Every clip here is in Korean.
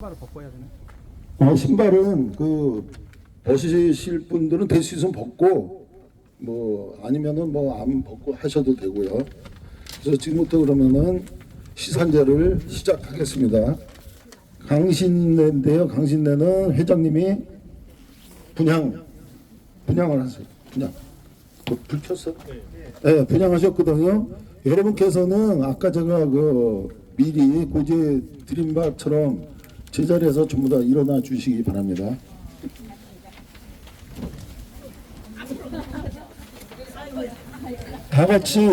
신발을 벗고 해야 되나? 어, 신발은 그 벗으실 분들은 될수 있으면 벗고 뭐 아니면은 뭐 안 벗고 하셔도 되고요. 그래서 지금부터 그러면은 시산제를 시작하겠습니다. 강신내인데요. 강신내는 회장님이 분양 분양을 하세요. 분양. 그불 켰어? 네, 분양하셨거든요. 여러분께서는 아까 제가 그 미리 고지에 드린 바처럼 제자리에서 전부 다 일어나 주시기 바랍니다. 다 같이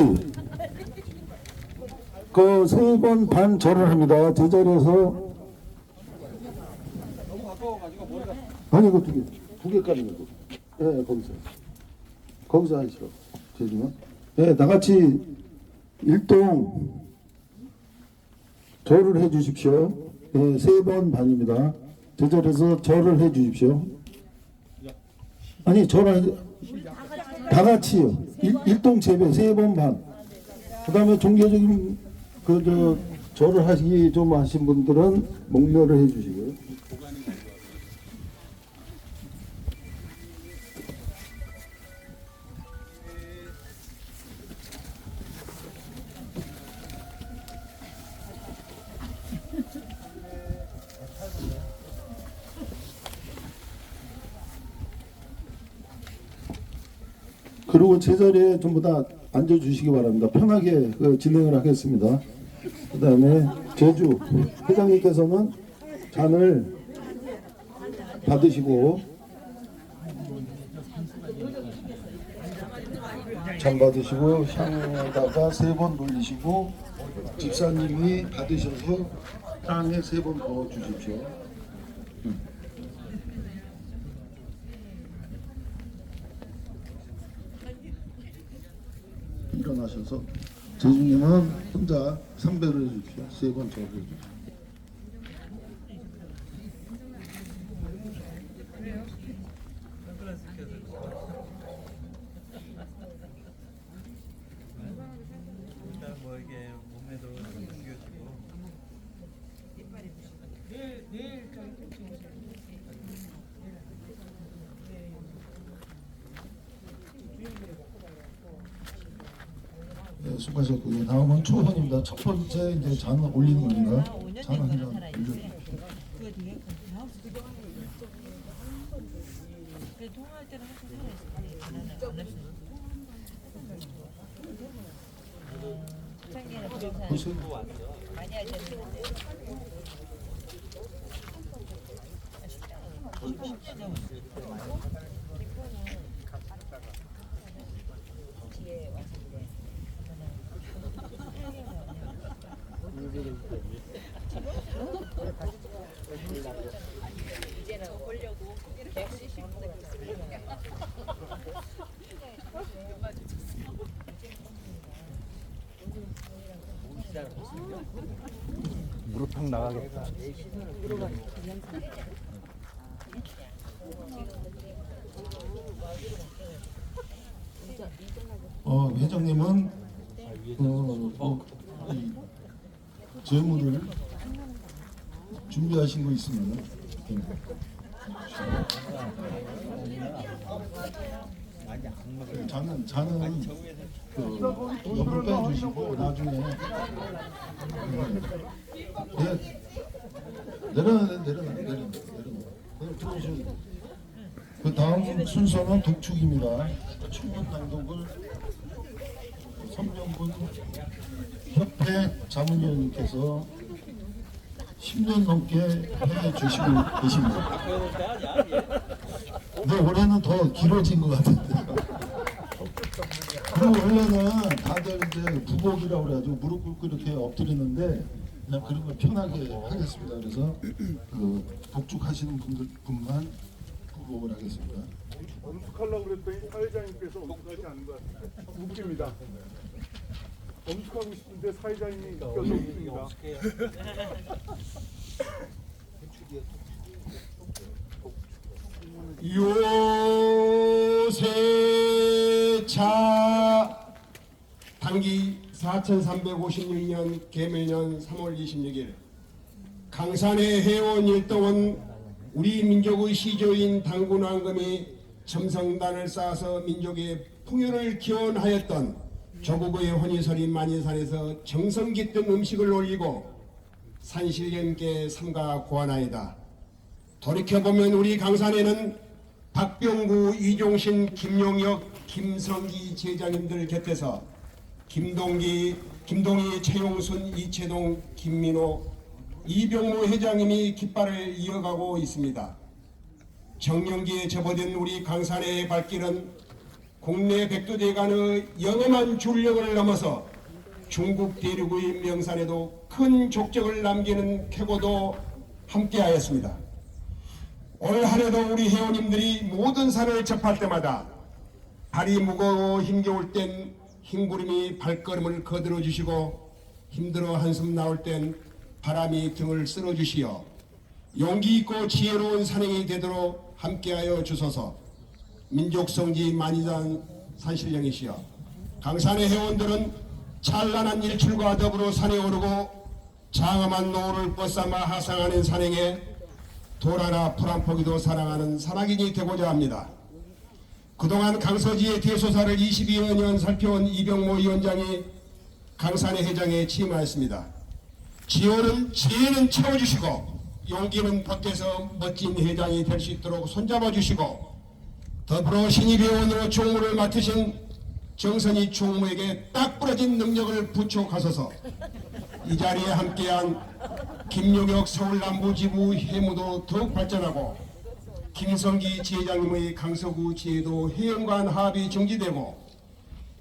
그 세 번 반 절을 합니다. 제자리에서 아니 이거 두 개, 두 개까지 거. 예, 거기서 거기서 하시죠. 제주는 예, 다 같이 일동 절을 해 주십시오. 예, 세번 반입니다. 제자리에서 절을 해 주십시오. 아니 절을 다 같이요. 일, 일동 재배 세 번 반. 그다음에 종교적인 그저 절을 하시기 좀 하신 분들은 목례를 해 주시고요. 그리고 제자리에 전부 다 앉아주시기 바랍니다. 편하게 그 진행을 하겠습니다. 그 다음에 제주 회장님께서는 잔을 받으시고 잔 받으시고 향에다가 세 번 돌리시고 집사님이 받으셔서 향에 세 번 부어 주십시오. 일어나셔서 제주님은 혼자 상배를 해주십시오. 세번 저를 해주십시오. 일단 뭐 이게 몸매도 좀 죽여주고 네, 수고하셨고요. 다음은 초원입니다. 첫 번째 이제 잔 올리는 겁니다. 잔한잔 올려주십시오. 그거 되게 그 통화할 때는 항상 살아있을 때 나는 안 했어. 창기는 부동산 무슨 많이 하셨는데. 뒤에 왔을 때 이제는 보려고 170분에 무릎팍 나가겠다. 어, 회장님은 어, 뭐, 이 재물을 준비하신 거 있으면 네. 잔은 잔은 그 옆으로 빼주시고 나중에 네. 내려놔 내려놔 내려놔 내려놔. 그 다음 순서는 독축입니다. 충분 단독을 선명분 협회 자문위원님께서 10년 넘게 해 주시고 계십니다. 근데 올해는 더 길어진 것 같은데. 그리고 원래는 다들 이제 부복이라고 그래가지고 무릎 꿇고 이렇게 엎드리는데 그냥 그런 걸 편하게 하겠습니다. 그래서 그 독축하시는 분들 분만 부복을 하겠습니다. 엄숙하려고 그랬더니 사회자님께서 엄숙하지 않은 것 같아요. 웃깁니다. 엄숙하고 싶은데 사회자님이 웃겨서 웃깁니다. 요새 차 단기 4356년 개묘년 3월 26일 강산의 해원 일동은 우리 민족의 시조인 당군왕금이 첨성단을 쌓아서 민족의 풍요를 기원하였던 조국의 혼이설인 만인산에서 정성 깃든 음식을 올리고 산실lem께 삼가 고하나이다. 돌이켜보면 우리 강산에는 박병구, 이종신, 김용혁, 김성기 제장님들 곁에서 김동기, 김동희, 최용순, 이채동, 김민호, 이병무 회장님이 깃발을 이어가고 있습니다. 정년기에 접어든 우리 강산의 발길은 국내 백두대 간의 영험한 줄력을 넘어서 중국 대륙의 명산에도 큰 족적을 남기는 쾌고도 함께하였습니다. 올 한해도 우리 회원님들이 모든 산을 접할 때마다 발이 무거워 힘겨울 땐 힘구름이 발걸음을 거들어 주시고 힘들어 한숨 나올 땐 바람이 등을 쓸어 주시어 용기 있고 지혜로운 산행이 되도록 함께하여 주소서 민족성지 만이산 산신령이시여 강산의 회원들은 찬란한 일출과 더불어 산에 오르고 장엄한 노을을 뻗삼아 하상하는 산행에 도라나 풀한 포기도 사랑하는 산악인이 되고자 합니다. 그동안 강서지의 대소사를 22여 년 살펴온 이병모 위원장이 강산의 회장에 취임하였습니다. 지혜는, 지혜는 채워주시고 용기는 밖에서 멋진 회장이 될 수 있도록 손잡아 주시고 더불어 신입회원으로 총무를 맡으신 정선희 총무에게 딱 부러진 능력을 부초 가소서 이 자리에 함께한 김용혁 서울남부지부 해무도 더욱 발전하고 김성기 지회장님의 강서구 지회도 회원간 합이 정지되고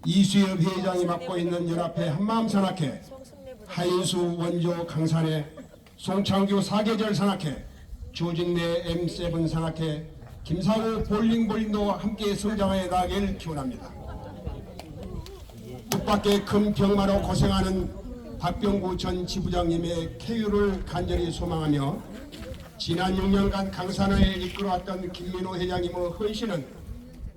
이수엽 회장이 맡고 있는 연합회 한마음 산악회 하인수 원조 강산회 송창규 사계절 산악회 조진래 M7 산악회 김사구 볼링 볼링도 함께 성장해 나가길 기원합니다. 뜻밖의 큰 병마로 고생하는 박병구 전 지부장님의 쾌유를 간절히 소망하며 지난 6년간 강산을 이끌어왔던 김민호 회장님의 헌신은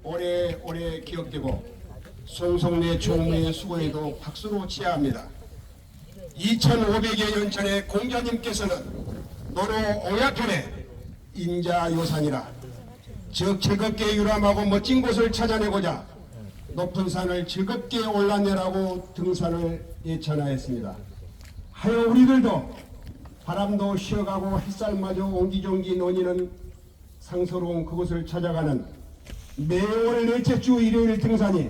오래오래 기억되고 송성래 총무의 수고에도 박수로 치하합니다. 2500여 년 전에 공자님께서는 노로 오야편에 인자요산이라 즉 즐겁게 유람하고 멋진 곳을 찾아내고자 높은 산을 즐겁게 올라내라고 등산을 예찬하였습니다. 하여 우리들도 바람도 쉬어가고 햇살마저 옹기종기 논이는 상서로운 그곳을 찾아가는 매월 넷째 주 일요일 등산이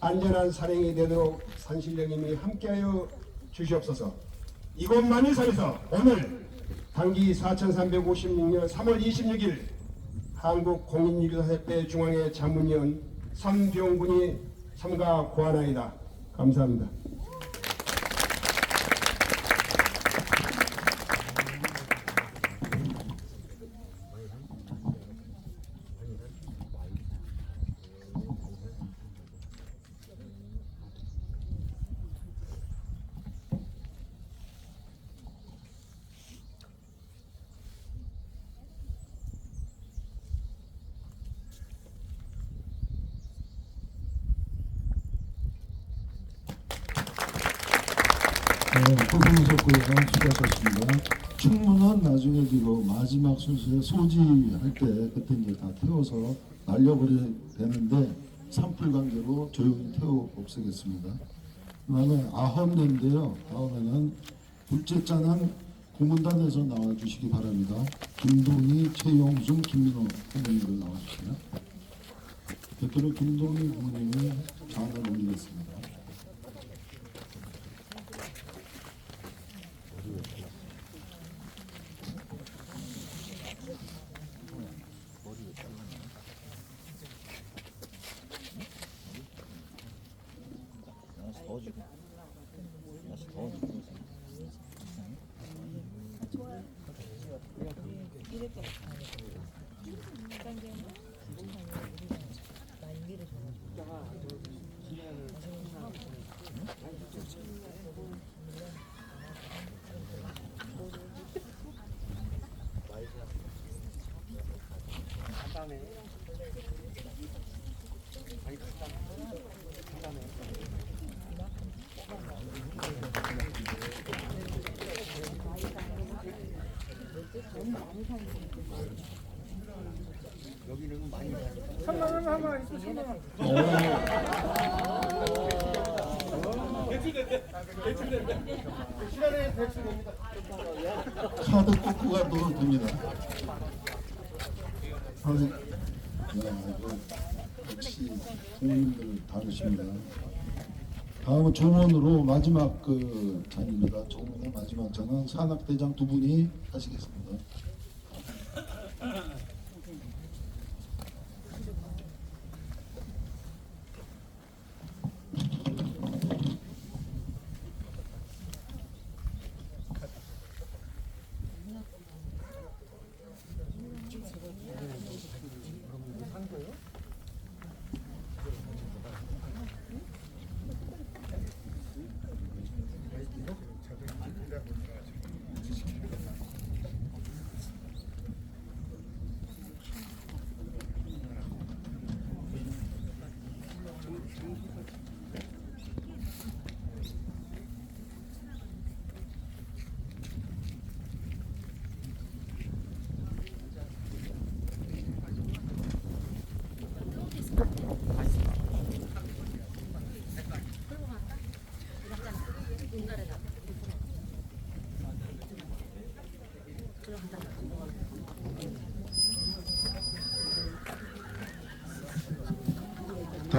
안전한 산행이 되도록 산신령님이 함께하여 주시옵소서. 이곳 만일산에서 오늘 단기 4356년 3월 26일 한국공인유교사협회 중앙회 자문위원 삼병군이 참가 고하나이다. 감사합니다. 네, 고생하셨고요. 수고하셨습니다. 충무는 나중에 지금 마지막 순서에 소지할 때 그때 이제 다 태워서 날려버려야 되는데 산불 관계로 조용히 태워 없애겠습니다. 그 다음에 아홉대인데요. 다음에는 둘째 자는 공문단에서 나와주시기 바랍니다. 김동희, 최용순, 김민호 후보님들 나와주세요. 대표로 김동희 후보님이 장을 올리겠습니다. Ródico. Ródico. 천만 원 하면 있어 천만 원. 시간에 대출됩니다. 카드. 아니, 야, 이거 역시 손님들 다르십니다. 다음은 조문으로 마지막 그 잔입니다. 조문의 마지막 잔은 산악대장 두 분이 하시겠습니다.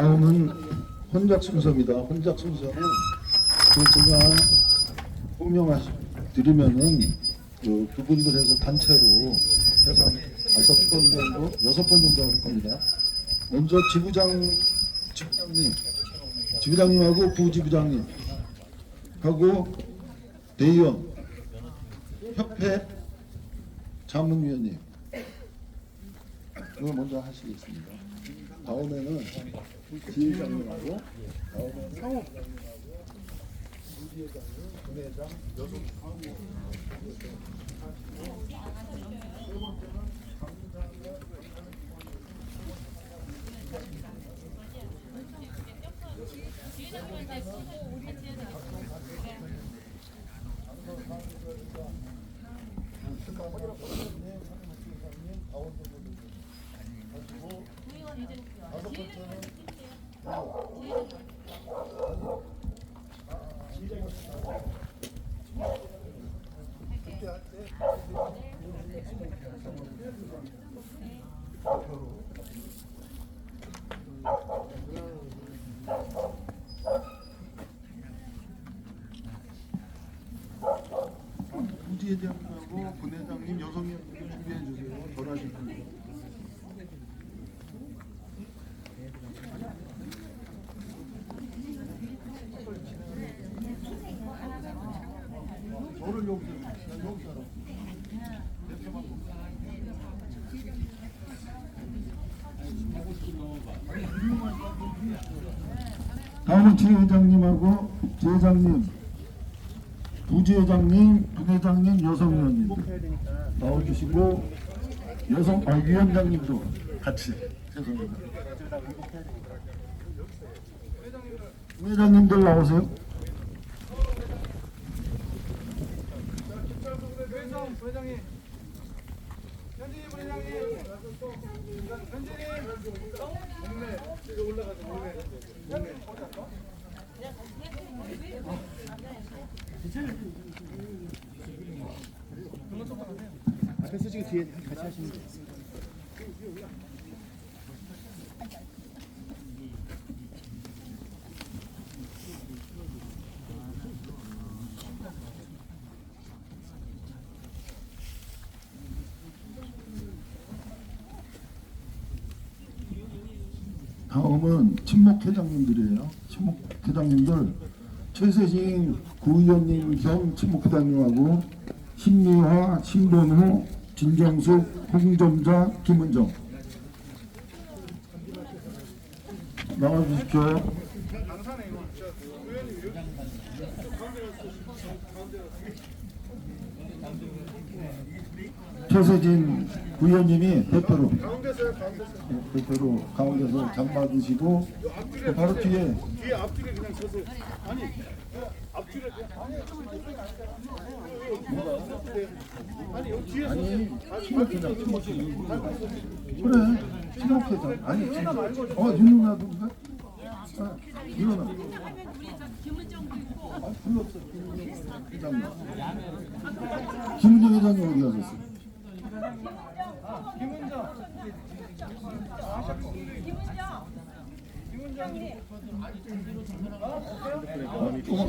다음은 혼작 순서입니다. 혼작 순서는 그 제가 호명하시 드리면은 그 그분들에서 단체로 해서 한 다섯 번 정도, 여섯 번 정도 할 겁니다. 먼저 지부장 지부장님, 지부장님하고 부지부장님 하고 대의원, 협회 자문위원님 이거 먼저 하시겠습니다. 다음에는 지휘장님하고 다음에는 상호 부지회장님, 분회장, 여성 부지회장님하고 분회장님, 여성위원님 준비해 주세요. 전화실 분들. 저를 여기서 난 여기서. 다음은 지회장님하고 지회장님, 부지회장님, 부회장님, 여성 위원님 나와주시고 여성 아 위원장님도 같이 죄송합니다. 부회장님들 나오세요. 회장 회장님. 현진이 부회장님. 현진이. 동네 이거 올라가서 동네. 동네. 다음은 친목 회장님들이에요. 친목 회장님들 최세진 구의원님 겸 친목 회장님하고 신미화, 신본우, 진정숙, 홍점자, 김은정 나와주십시오. 최세진 구의원님이 대표로. 대표로 가운데서 장 받으시고 앞뒤에 바로 뒤에 뒤에 앞뒤에 그냥 서세요. 아니 아니 팀워크 그래 팀워크장 아니 어 윤누나도인가? 아 일어나 아 김은정 회장님 김은정 회장님 어디 가셨어? 아, 조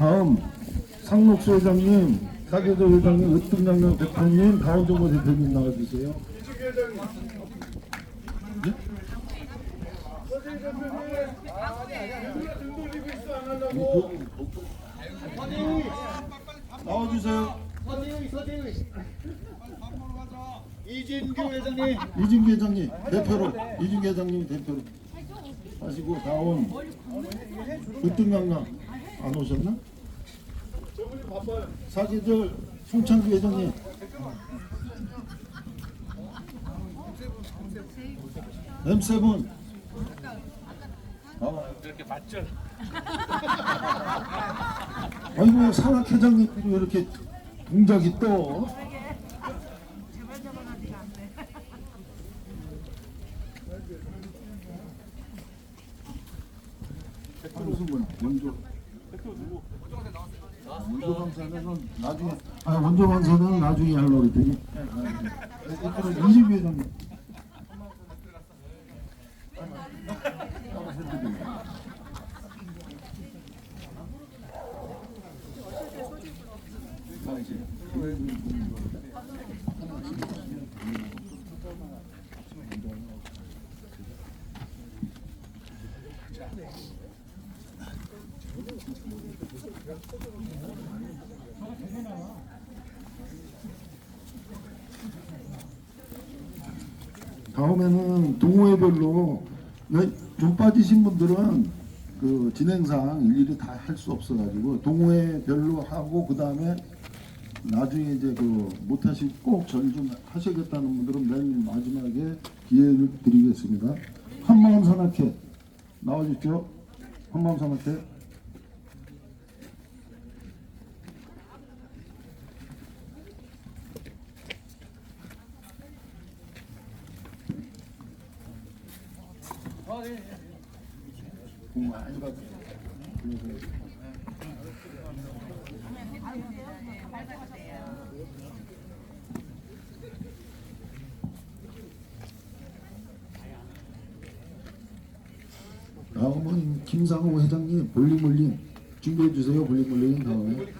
음 상록수 회장님, 사계조 회장님, 으뜸장면 대표님, 가오정호 대표님 나와주세요. 이주기 회장님. 서재. 아 이진규 회장님. 이진규 회장님 대표로 이진규 회장님 대표로 하시고 다음 으뜸장면 안 오셨나? 저분이 바빠요. 사계절 송창규 회장님. M7 아, 이렇게 맞죠? 아이고 산악 회장님 왜 이렇게 동작이 또 무슨 분 원조 원조 강사는 나중에 아 원조 강사는 나중에 하려고 그랬더니 댓글은 이진규 회장님 다음에는 동호회별로 네, 좀 빠지신 분들은 그 진행상 일일이 다 할 수 없어가지고 동호회별로 하고 그 다음에 나중에 이제 그 못하시고 꼭 저희 좀 하시겠다는 분들은 맨 마지막에 기회를 드리겠습니다. 한마음 산악회 나와주십시오. 한마음 산악회. 다음은 김상호 회장님 볼링 볼링 준비해 주세요. 볼링 볼링 다음에.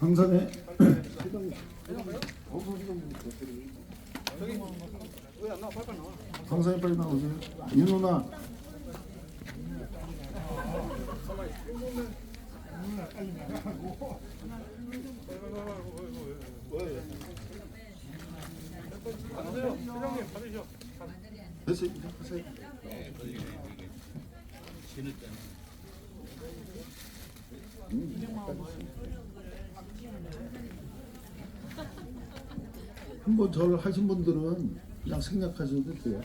강산에 강산에 빨리 나오세요. 받으세요. 회장님 받으셔. 됐어요. 하세요. 한번 저를 하신 분들은 그냥 생략하셔도 돼요.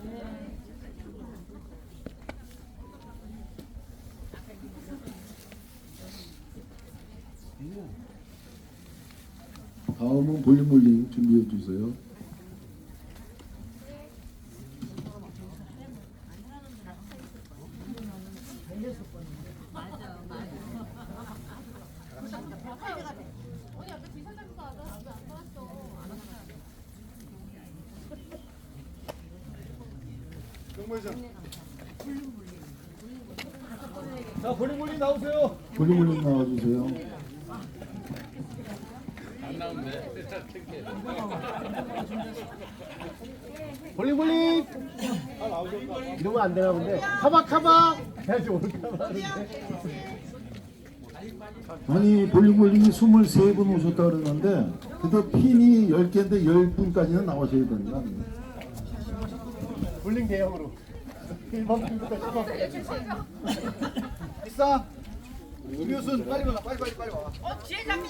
다음은 볼링볼링 준비해 주세요. 자. 볼링볼링 나오세요. 볼링볼링 나와주세요. 볼링볼링 이러면 안 되나 본데. 카박 카박! 해야지 오늘 카박 아니 볼링볼링이 23분 오셨다 그러는데 근데 핀이 10개인데 10분까지는 나오셔야 된다. 볼링 대형으로 1번 핀부터 10번 비싸. 음료순 빨리 와 빨리 빨리 빨리 와. 어, 지회장님.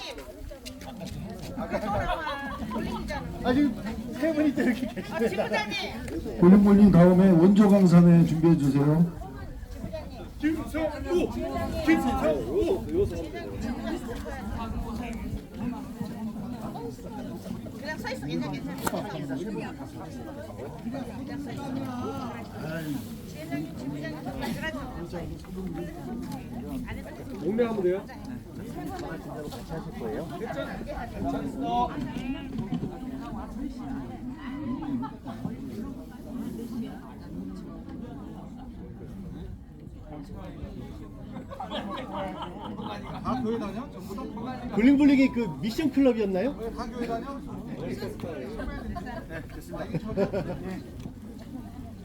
아 지금 세 분이 또 이렇게 아, 계시네 지부장님. 볼링볼링 다음에 원조 강산에 준비해 주세요. 김성우. 김성우. 그냥 서 있어. 괜찮아, 괜찮아. 동네하면 돼요? 다 교회 다녀? 전부 다? 볼링볼링이 그 미션 클럽이었나요? 다 교회 다녀?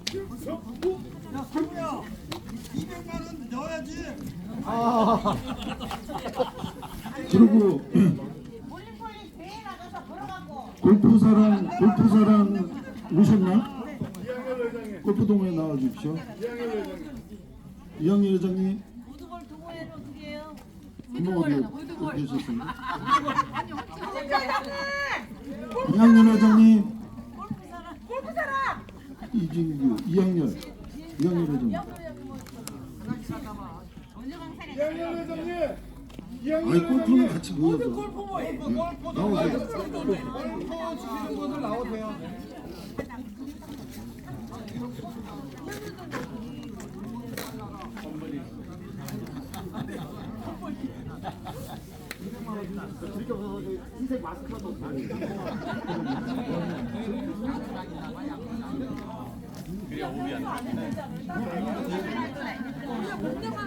그리고 볼링 볼링 대회 나가서 걸어가고. 골프사랑 골프사랑 오셨나? 회장님. 골프 동호회 나와 주십시오. 회장님. 이영희 회장님 우드볼 동호회는 어떻게 해요? 한번 어디 어디 계셨습니까? 지회장님. 이학년 회장님 어디 골프 뭐 골프 골프도 골프 치시는 분들 나오세요. 드릴게 없어서 흰색 마스크만